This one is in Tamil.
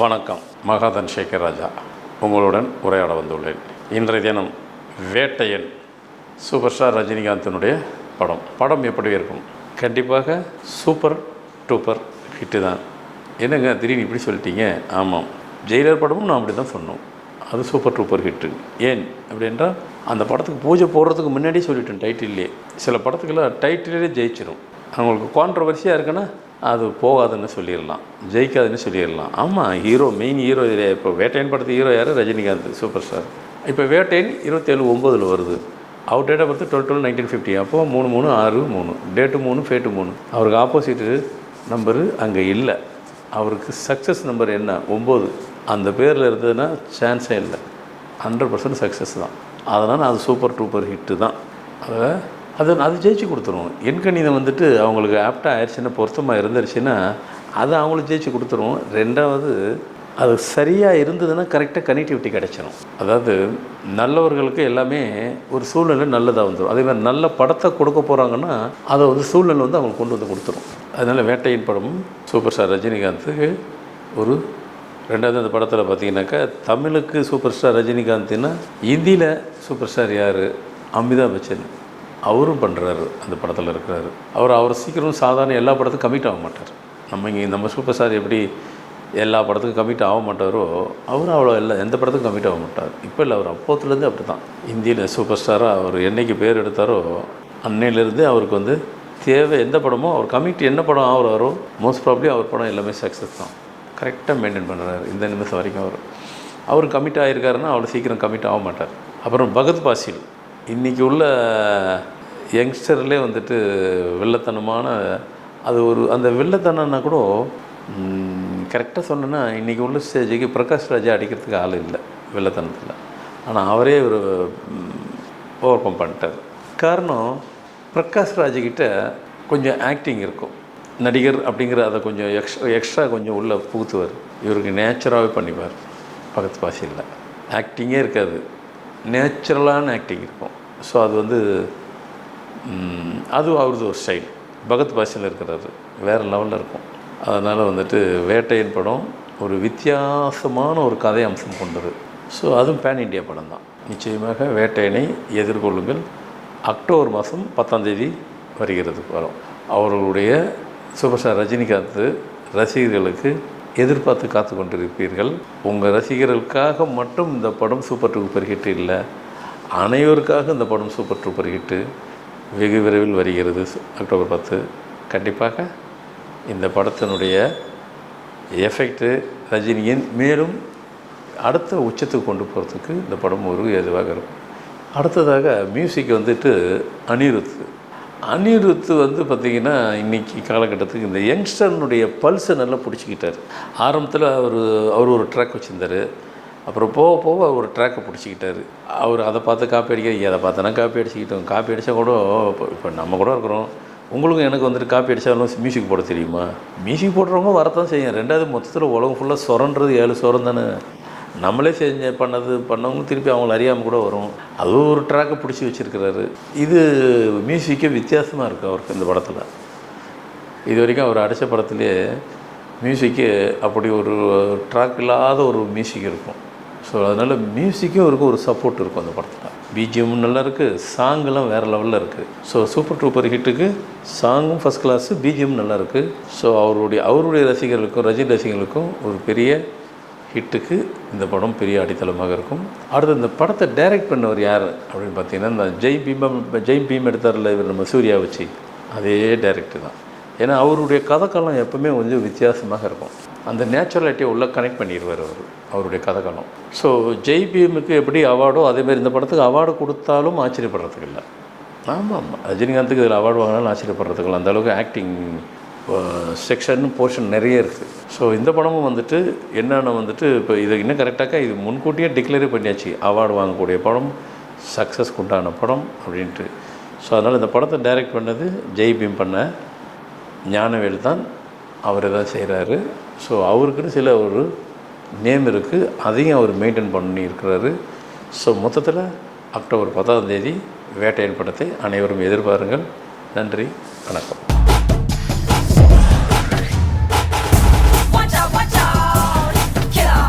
வணக்கம். மகாதன் சேகர் ராஜா. உங்களுடன் உரையாட வந்துள்ளேன். இன்றைய தினம் வேட்டையன் சூப்பர் ஸ்டார் ரஜினிகாந்தினுடைய படம். படம் எப்படி இருக்கும்? கண்டிப்பாக சூப்பர் டூப்பர் ஹிட்டு தான். என்னங்க திடீர்னு இப்படி சொல்லிட்டீங்க? ஆமாம். ஜெயிலர் படமும் நான் அப்படி தான் சொன்னோம். அது சூப்பர் டூப்பர் ஹிட்டு ஏன் அப்படின்றா அந்த படத்துக்கு பூஜை போடுறதுக்கு முன்னாடியே சொல்லிட்டேன் டைட்டில்லே. சில படத்துக்கெல்லாம் டைட்டிலே ஜெயிச்சிடும் அவங்களுக்கு கான்ட்ரவர்சியாக இருக்குன்னா அது போகாதுன்னு சொல்லிடலாம். ஜெயிக்காதுன்னு சொல்லிடலாம். ஆமாம் ஹீரோ மெயின் ஹீரோ இப்போ வேட்டையன் படத்து ஹீரோ யார்? ரஜினிகாந்த் சூப்பர் ஸ்டார் இப்போ வேட்டையன் இருபத்தேழு ஒம்போதில் வருது. அவர் டேட்டை பார்த்து டுவெல் டுவெல் நைன்டீன் ஃபிஃப்டி அப்போது மூணு மூணு ஆறு மூணு. டேட்டு மூணு ஃபேட்டு மூணு. அவருக்கு ஆப்போசிட்டு நம்பரு அங்கே இல்லை. அவருக்கு சக்ஸஸ் நம்பர் என்ன? ஒம்பது. அந்த பேரில் இருந்ததுன்னா சான்ஸே இல்லை. ஹண்ட்ரட் பர்சன்ட் சக்ஸஸ் தான். அதனால் அது சூப்பர் டூப்பர் ஹிட்டு தான். அதை அது அது ஜெயிச்சு கொடுத்துரும் எண்கணிதம் வந்துட்டு அவங்களுக்கு ஆப்டாக ஆயிடுச்சுன்னா பொருத்தமாக இருந்துருச்சுன்னா அது அவங்களுக்கு ஜெயிச்சு கொடுத்துரும் ரெண்டாவது அது சரியாக இருந்ததுன்னா கரெக்டாக கனெக்டிவிட்டி கிடைச்சிடும் அதாவது நல்லவர்களுக்கு எல்லாமே ஒரு சூழ்நிலை நல்லதாக வந்துடும் அதே மாதிரி நல்ல படத்தை கொடுக்க போகிறாங்கன்னா அதை வந்து சூழ்நிலை வந்து அவங்களுக்கு கொண்டு வந்து கொடுத்துரும். அதனால் வேட்டையின் படமும் சூப்பர் ஸ்டார் ரஜினிகாந்துக்கு ஒரு ரெண்டாவது அந்த படத்தில் பார்த்தீங்கன்னாக்கா தமிழுக்கு சூப்பர் ஸ்டார் ரஜினிகாந்த்னா ஹிந்தியில் சூப்பர் ஸ்டார் யார்? அமிதாப் பச்சன். அவரும் பண்ணுறாரு அந்த படத்தில் இருக்கிறாரு. அவர் அவர் சீக்கிரம் சாதாரண எல்லா படத்துக்கும் கமிட் ஆக மாட்டார். நம்ம இங்கே நம்ம சூப்பர் ஸ்டார் எப்படி எல்லா படத்துக்கும் கமிட் ஆக மாட்டாரோ அவரும் அவ்வளோ எல்லா எந்த படத்துக்கும் கமிட் ஆக மாட்டார். இப்போ இல்லை அவர் அப்போத்துலேருந்து அப்படி தான் இந்தியில் சூப்பர் ஸ்டாராக அவர் என்னைக்கு பேர் எடுத்தாரோ அன்னையிலேருந்து அவருக்கு வந்து தேவை எந்த படமோ அவர் கமிட் என்ன படம் ஆகிறாரோ மோஸ்ட் ப்ராப்ளி அவர் படம் எல்லாமே சக்ஸஸ் தான். கரெக்டாக மெயின்டைன் பண்ணுறாரு இந்த நிமிஷம் வரைக்கும் அவர். அவர் கமிட் ஆகிருக்காருன்னா அவ்வளோ சீக்கிரம் கமிட் ஆக மாட்டார். அப்புறம் பகத் பாசில் இன்றைக்கி உள்ள யங்ஸ்டர்லேயே வந்துட்டு வில்லத்தனமான அது ஒரு அந்த வில்லத்தனம்னா கூட கரெக்டாக சொன்னேன்னா இன்றைக்கி உள்ள ஸ்டேஜுக்கு பிரகாஷ் ராஜா அடிக்கிறதுக்கு ஆள் இல்லை வில்லத்தனத்தில் ஆனால் அவரே ஒரு ஓவர் கம் பண்ணிட்டார். காரணம் பிரகாஷ் ராஜுக்கிட்ட கொஞ்சம் ஆக்டிங் இருக்கும். நடிகர் அப்படிங்கிற அதை கொஞ்சம் எக்ஸ்ட்ரா எக்ஸ்ட்ரா கொஞ்சம் உள்ளே புகுத்துவார். இவருக்கு நேச்சுராகவே பண்ணிப்பார். பக்கத்து பாஷையில். ஆக்டிங்கே இருக்காது. நேச்சுரலான ஆக்டிங் இருக்கும். ஸோ அது வந்து அது அவரது ஒரு ஸ்டைல். பகத் பாஷையில் இருக்கிறாரு வேறு லெவலில் இருக்கும். அதனால் வந்துட்டு வேட்டையின் படம் ஒரு வித்தியாசமான ஒரு கதை அம்சம் கொண்டது. ஸோ அதுவும் பேன் இண்டியா படம் தான். நிச்சயமாக வேட்டையனை எதிர்கொள்ளுங்கள். அக்டோபர் மாதம் பத்தாந்தேதி வருகிறது வரும் அவர்களுடைய சூப்பர் ஸ்டார் ரஜினிகாந்த் ரசிகர்களுக்கு எதிர்பார்த்து காத்து கொண்டிருப்பீர்கள். உங்கள் ரசிகர்களுக்காக மட்டும் இந்த படம் சூப்பர் டூப்பர் ஹிட் இல்லை. அனைவருக்காக இந்த படம் சூப்பர் டூப்பர் ஹிட்டு வெகு விரைவில் வருகிறது அக்டோபர் பத்து. கண்டிப்பாக இந்த படத்தினுடைய எஃபெக்ட்டு ரஜினியின் மேலும் அடுத்த உச்சத்துக்கு கொண்டு போகிறதுக்கு இந்த படம் ஒரு ஏதுவாக இருக்கும். அடுத்ததாக மியூசிக் வந்துட்டு அனிருத். அனிருத் வந்து பார்த்திங்கன்னா இன்றைக்கி காலகட்டத்துக்கு இந்த யங்ஸ்டர்னுடைய பல்ஸை நல்லா பிடிச்சிக்கிட்டார். ஆரம்பத்தில் அவர் அவர் ஒரு ட்ராக் வச்சுருந்தார். அப்புறம் போக போக அவர் ஒரு ட்ராக்கை பிடிச்சிக்கிட்டாரு. அவர் அதை பார்த்து காப்பி அடிக்க அதை பார்த்தனா காப்பி அடிச்சுக்கிட்டோம். காப்பி அடித்தா கூட இப்போ இப்போ நம்ம கூட இருக்கிறோம். உங்களுக்கும் எனக்கு வந்துட்டு காப்பி அடித்தாலும் மியூசிக் போட தெரியுமா? மியூசிக் போடுறவங்க வரத்தான் செய்யும். ரெண்டாவது மொத்தத்தில் உலகம் ஃபுல்லாக சொரன்றது ஏழு சொரம் தானே. நம்மளே செஞ்ச பண்ணது பண்ணவங்க திருப்பி அவங்கள அறியாமல் கூட வரும். அதுவும் ஒரு ட்ராக்கை பிடிச்சி வச்சுருக்கிறாரு. இது மியூசிக்கே வித்தியாசமாக இருக்குது அவருக்கு இந்த படத்தில். இது வரைக்கும் அவர் அடித்த படத்துலேயே மியூசிக்கு அப்படி ஒரு ட்ராக் இல்லாத ஒரு மியூசிக் இருக்கும். ஸோ அதனால் மியூசிக்கும் இருக்கும் ஒரு சப்போர்ட் இருக்கும் அந்த படத்தில். பிஜிஎம்மும் நல்லா இருக்குது சாங்கெல்லாம் வேறு லெவலில் இருக்குது ஸோ சூப்பர் டூப்பர் ஹிட்டுக்கு சாங்கும் ஃபஸ்ட் கிளாஸு பிஜிஎம் நல்லா இருக்குது ஸோ அவருடைய அவருடைய ரசிகர்களுக்கும் ரஜினி ரசிகர்களுக்கும் ஒரு பெரிய ஹிட்டுக்கு இந்த படம் பெரிய அடித்தளமாக இருக்கும். அடுத்து இந்த படத்தை டைரக்ட் பண்ணவர் யார் அப்படின்னு பார்த்தீங்கன்னா இந்த ஜெய் பீமம் ஜெய் பீம் எடுத்தார்ல இவர் நம்ம சூர்யா வச்சு அதே டைரக்டர் தான். ஏன்னா அவருடைய கதைக்காலம் எப்பவுமே கொஞ்சம் வித்தியாசமாக இருக்கும். அந்த நேச்சுரலிட்டியை உள்ளே கனெக்ட் பண்ணிடுவார் அவர் அவருடைய கதைக்காலம் ஸோ ஜெய் பீமுக்கு எப்படி அவார்டோ அதேமாதிரி இந்த படத்துக்கு அவார்டு கொடுத்தாலும் ஆச்சரியப்படுறதுக்கு இல்லை. ஆமாம் ஆமாம் ரஜினிகாந்துக்கு இதில் அவார்டு வாங்கினாலும் ஆச்சரியப்படுறதுக்கு இல்லை. அந்தளவுக்கு ஆக்டிங் செக்ஷன் போர்ஷன் நிறைய இருக்குது ஸோ இந்த படமும் வந்துட்டு என்னென்ன வந்துட்டு இப்போ இது இன்னும் கரெக்டாக இது முன்கூட்டியே டிக்ளேரே பண்ணியாச்சு. அவார்டு வாங்கக்கூடிய படம் சக்ஸஸ்க்கு உண்டான படம் அப்படின்ட்டு. ஸோ அதனால் இந்த படத்தை டைரக்ட் பண்ணது ஜெய் பீம் பண்ண ஞானவேல் தான் அவர் தான் செய்கிறாரு. ஸோ அவருக்குன்னு சில ஒரு நேம் இருக்குது அதையும் அவர் மெயின்டைன் பண்ணி இருக்கிறாரு ஸோ மொத்தத்தில் அக்டோபர் பத்தாம் தேதி வேட்டையன் படத்தை அனைவரும் எதிர்பாருங்கள். நன்றி. வணக்கம்.